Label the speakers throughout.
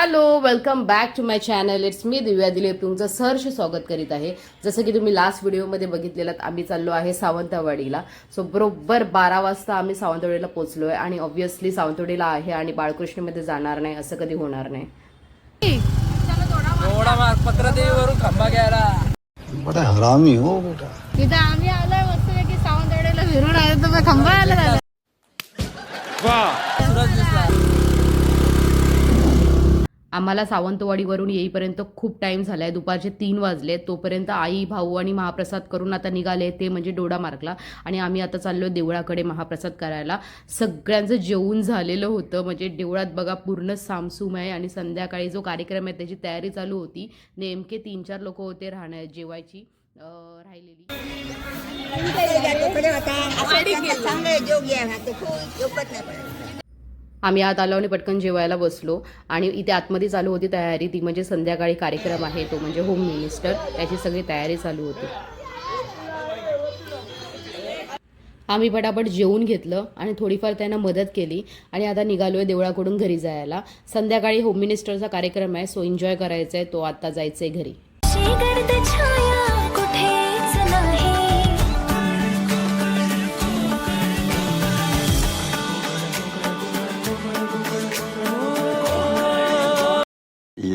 Speaker 1: Hello welcome back to my channel. It's me Divya Dilip. तुमचं सहर्ष स्वागत करीत आहे. जसं की तुम्ही लास्ट व्हिडिओमध्ये बघितलेलं आम्ही चाललो आहे सावंतवाडीला. सो बरोबर बारा वाजता आम्ही सावंतवाडीला पोहोचलो आहे आणि ऑब्व्हियसली सावंतवाडीला आहे आणि बाळकृष्णमध्ये जाणार नाही असं कधी होणार नाही.
Speaker 2: खंबा घ्यायला.
Speaker 3: बड़ा हरामी हो बेटा.
Speaker 4: तिथं आम्ही आलोय मस्तपैकी सावंतवाडीला फिरून आलो तर मग खंबा आला झाला
Speaker 1: आम्हाला सावंतवाडीवरून येईपर्यंत खूप टाईम झाला आहे दुपारचे तीन वाजले. तोपर्यंत आई भाऊ आणि महाप्रसाद करून आता निघाले ते म्हणजे डोडा मार्कला आणि आम्ही आता चाललो देवळाकडे महाप्रसाद करायला. सगळ्यांचं जेवून झालेलं होतं. म्हणजे देवळात बघा पूर्ण सामसूम आहे आणि संध्याकाळी जो कार्यक्रम आहे त्याची तयारी चालू होती. नेमके तीन चार लोक होते राहण्या जेवायची राहिलेली. आम्ही आत आलो आणि पटकन जेवायला बसलो. आणि इथे आतमध्ये चालू होती तयारी. ती म्हणजे संध्याकाळी कार्यक्रम आहे तो म्हणजे होम मिनिस्टर त्याची सगळी तयारी चालू होती. आम्ही पटापट जेवून घेतलं आणि थोडीफार त्यांना मदत केली. आणि आता निघालो आहे देवळाकडून घरी जायला. संध्याकाळी होम मिनिस्टरचा कार्यक्रम आहे. सो एन्जॉय करायचा आहे तो आता जायचंय घरी.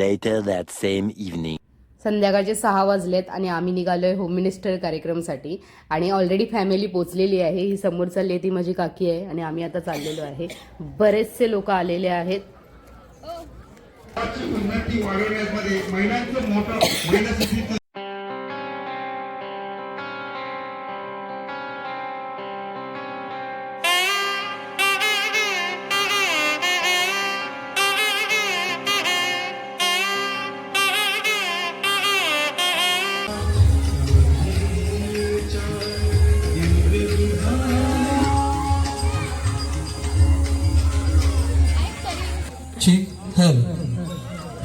Speaker 5: Later that same evening.
Speaker 1: संध्याकाळचे सहा वाजलेत आणि आम्ही निघालोय होम मिनिस्टर कार्यक्रमसाठी. आणि ऑलरेडी फॅमिली पोचलेली आहे. ही समोर चालली ती माझी काकी आहे आणि आम्ही आता चाललेलो आहे. बरेचसे लोक आलेले आहेत.
Speaker 6: Hell,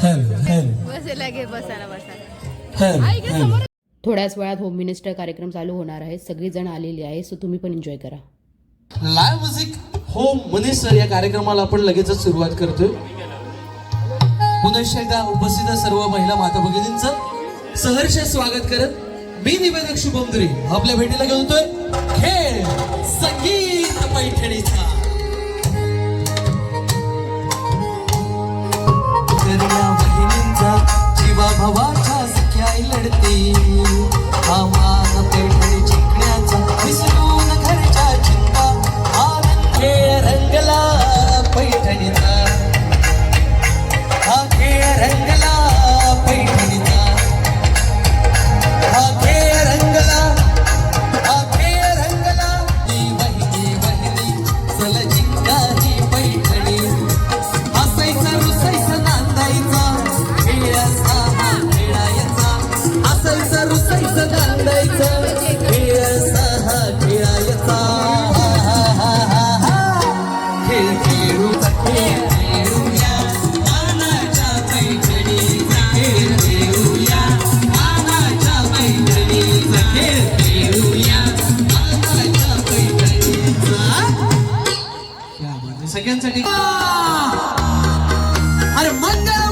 Speaker 6: hell,
Speaker 4: बसेला घे बसायला
Speaker 6: hell.
Speaker 1: थोड्याच वेळात होम मिनिस्टर कार्यक्रम चालू होणार आहे. सगळीजण आलेली आहे सो तुम्ही पण एन्जॉय करा.
Speaker 6: लाईव्ह म्युझिक होम मनीसर या कार्यक्रमाला आपण लगेचच सुरुवात करतोय. पुनश्च एकदा उपस्थित सर्व महिला माता भगिनींचं सहर्ष स्वागत करत मी निवेदक शुभम दुरे. आपल्या भेटीला घेऊन येतोय खेळ संगीत पैठणीचा. जीवा भवाच्या सख्याई लढती. हा मान आहे. सगळ्यांसाठी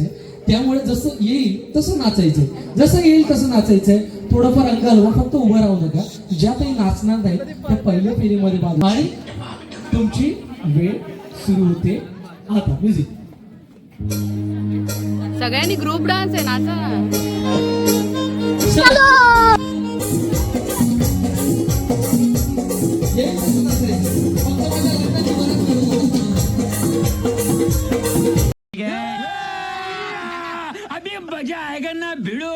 Speaker 7: बघायचंय त्यामुळे जसं येईल तसं नाचायचंय. जसं येईल तसं नाचायचंय. थोडंफार अंग हलवा फक्त उभं राहू नका. ज्या काही नाचणार नाहीत त्या पहिल्या फेरीमध्ये बाजू आणि तुमची वेळ सुरू होते. आता म्युझिक
Speaker 4: सगळ्यांनी ग्रुप डान्स आहे नाचा.
Speaker 6: ಜನ ಬಿಡು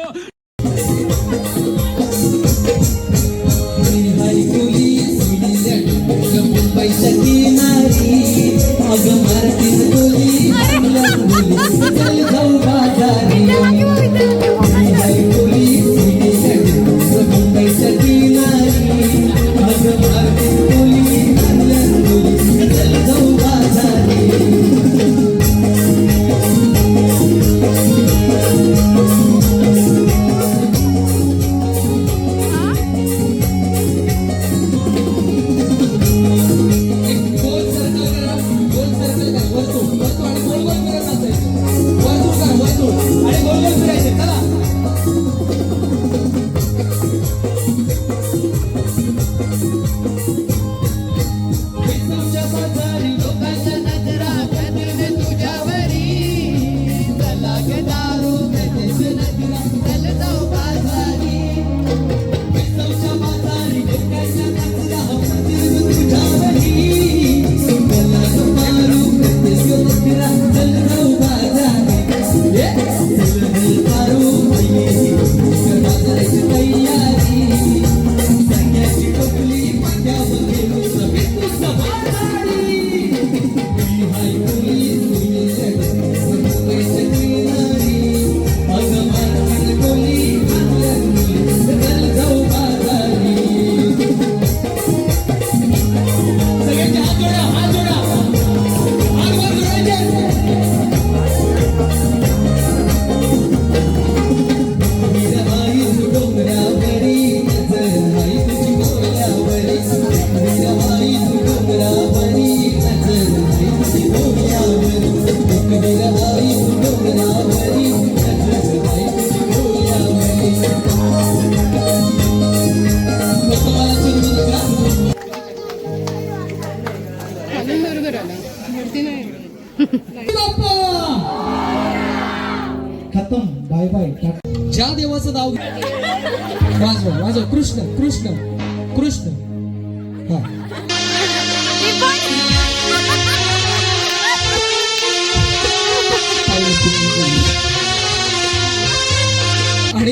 Speaker 6: आणि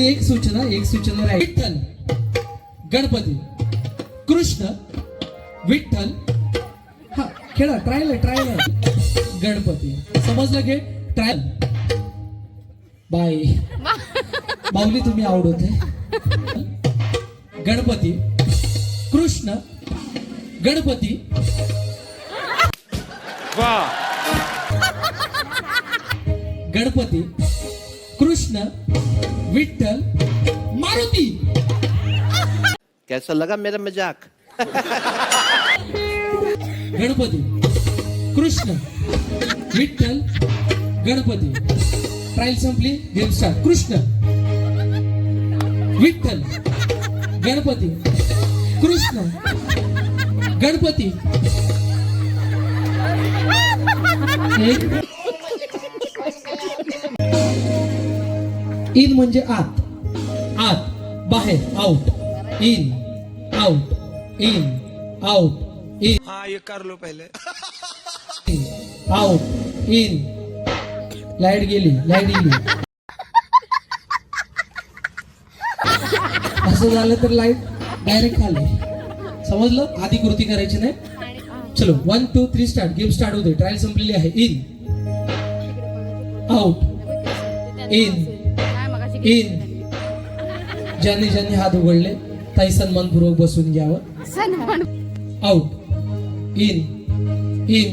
Speaker 7: एक सूचना एक सूचना राहील. विठ्ठल गणपती कृष्ण विठ्ठल. हा खेळा ट्रायल आहे ट्रायल आहे. गणपती. समजलं घे ट्रायल बाय माऊली तुम्ही आवड गणपती कृष्ण गणपती. गणपती. कृष्ण विठ्ठल मारुती.
Speaker 5: कैसा लगा मेरा मजाक?
Speaker 7: गणपती. कृष्ण विठ्ठल गणपती. ट्रायल संपली गेम स्टार्ट कृष्ण विठ्ठल गणपती. कृष्ण गणपती. एक इन म्हणजे आत. आत बाहेर out in out in out in
Speaker 8: हाँ ये कर लो पहले।
Speaker 7: आउट इन लाइट गेली लाइट गेली. असं झालं तर लाइट डायरेक्ट खाली समजलं? आधी कृती करायची नाही. चलो one two three start game start होते. ट्रायल संपलेली आहे. इन आउट इन इन ज्यांनी ज्यांनी हात उघडले ताई सन्मानपूर्वक बसून घ्यावं. Out in in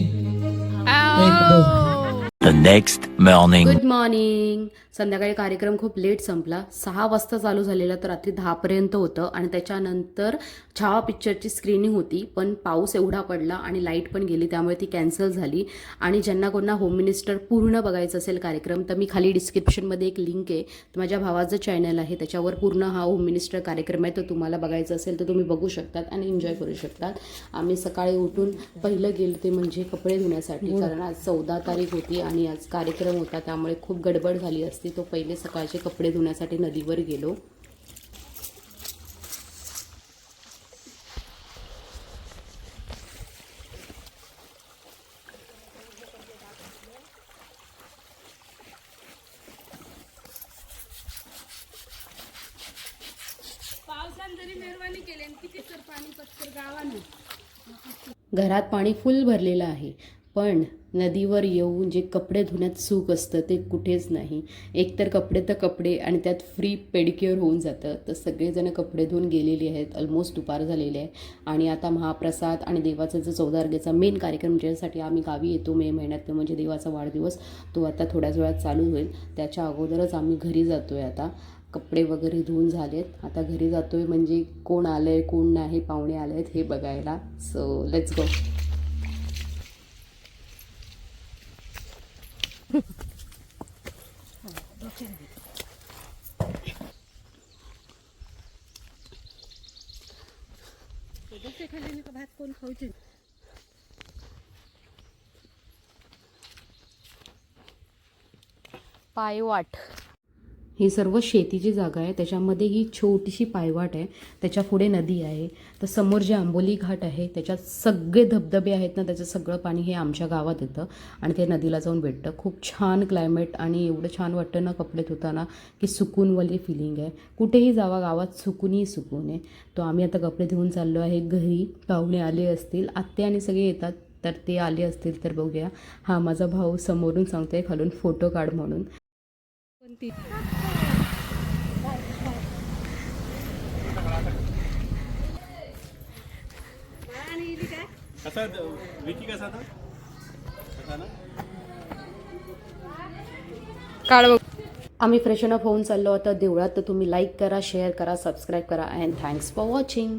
Speaker 9: next morning.
Speaker 1: Good morning संध्याकाळी कार्यक्रम खूप लेट संपला. सहा वाजता चालू झालेला तर रात्री दहापर्यंत होतं आणि त्याच्यानंतर छावा पिक्चरची स्क्रीनिंग होती. पण पाऊस एवढा पडला आणि लाइट पण गेली त्यामुळे ती कॅन्सल झाली. आणि ज्यांना कोणा होम मिनिस्टर पूर्ण बघायचं असेल कार्यक्रम तर मी खाली डिस्क्रिप्शनमध्ये एक लिंक आहे. तर माझ्या भावाचं चॅनल आहे. त्याच्यावर पूर्ण हा होम मिनिस्टर कार्यक्रम आहे. तो तुम्हाला बघायचा असेल तर तुम्ही बघू शकतात आणि एन्जॉय करू शकतात. आम्ही सकाळी उठून पहिलं गेलो ते म्हणजे कपडे धुण्यासाठी. कारण आज चौदा तारीख होती आणि आज कार्यक्रम होता त्यामुळे खूप गडबड झाली असती. तो पहिले सकाळचे कपडे धुण्यासाठी नदीवर गेलो. घरात पाणी फुल भरलेलं आहे. पण नदीवर येऊन जे कपडे धुण्यात सुख असतं ते कुठेच नाही. एकतर कपडे तर कपडे आणि त्यात फ्री पेडिक्युअर होऊन जातं. तर सगळेजणं कपडे धुवून गेलेली आहेत ऑलमोस्ट दुपार झालेली आहे. आणि आता महाप्रसाद आणि देवाचा जो चौदार्गेचा मेन कार्यक्रम ज्यासाठी आम्ही गावी येतो मे महिन्यात म्हणजे देवाचा वाढदिवस तो आता थोड्याच वेळात चालू होईल. त्याच्या अगोदरच आम्ही घरी जातो आहे आता. कपडे वगैरे धुवून झालेत. आता घरी जातो आहे म्हणजे कोण आलं आहे कोण नाही पाहुणे आले आहेत हे बघायला. So let's go पायवाट. ही सर्व शेतीची जागा आहे. त्याच्यामध्ये ही छोटीशी पायवाट आहे. त्याच्या पुढे नदी आहे. तर समोर जे आंबोली घाट आहे त्याच्यात सगळे धबधबे आहेत ना त्याचं सगळं पाणी हे आमच्या गावात येतं आणि ते नदीला जाऊन भेटतं. खूप छान क्लायमेट आणि एवढं छान वाटतं ना कपडे धुताना की सुकूनवाली फिलिंग आहे. कुठेही जावा गावात सुकूनही सुकून आहे. तो आम्ही आता कपडे धुवून चाललो आहे. घरी पाहुणे आले असतील आत्ते आणि सगळे येतात तर ते आले असतील तर बघूया. हा माझा भाऊ समोरून सांगतो आहे खालून फोटो काढ म्हणून. आम्ही फ्रेशन अप होऊन चाललो आता देवळात तर तुम्ही लाईक करा शेअर करा सबस्क्राईब करा अँड थँक्स फॉर वॉचिंग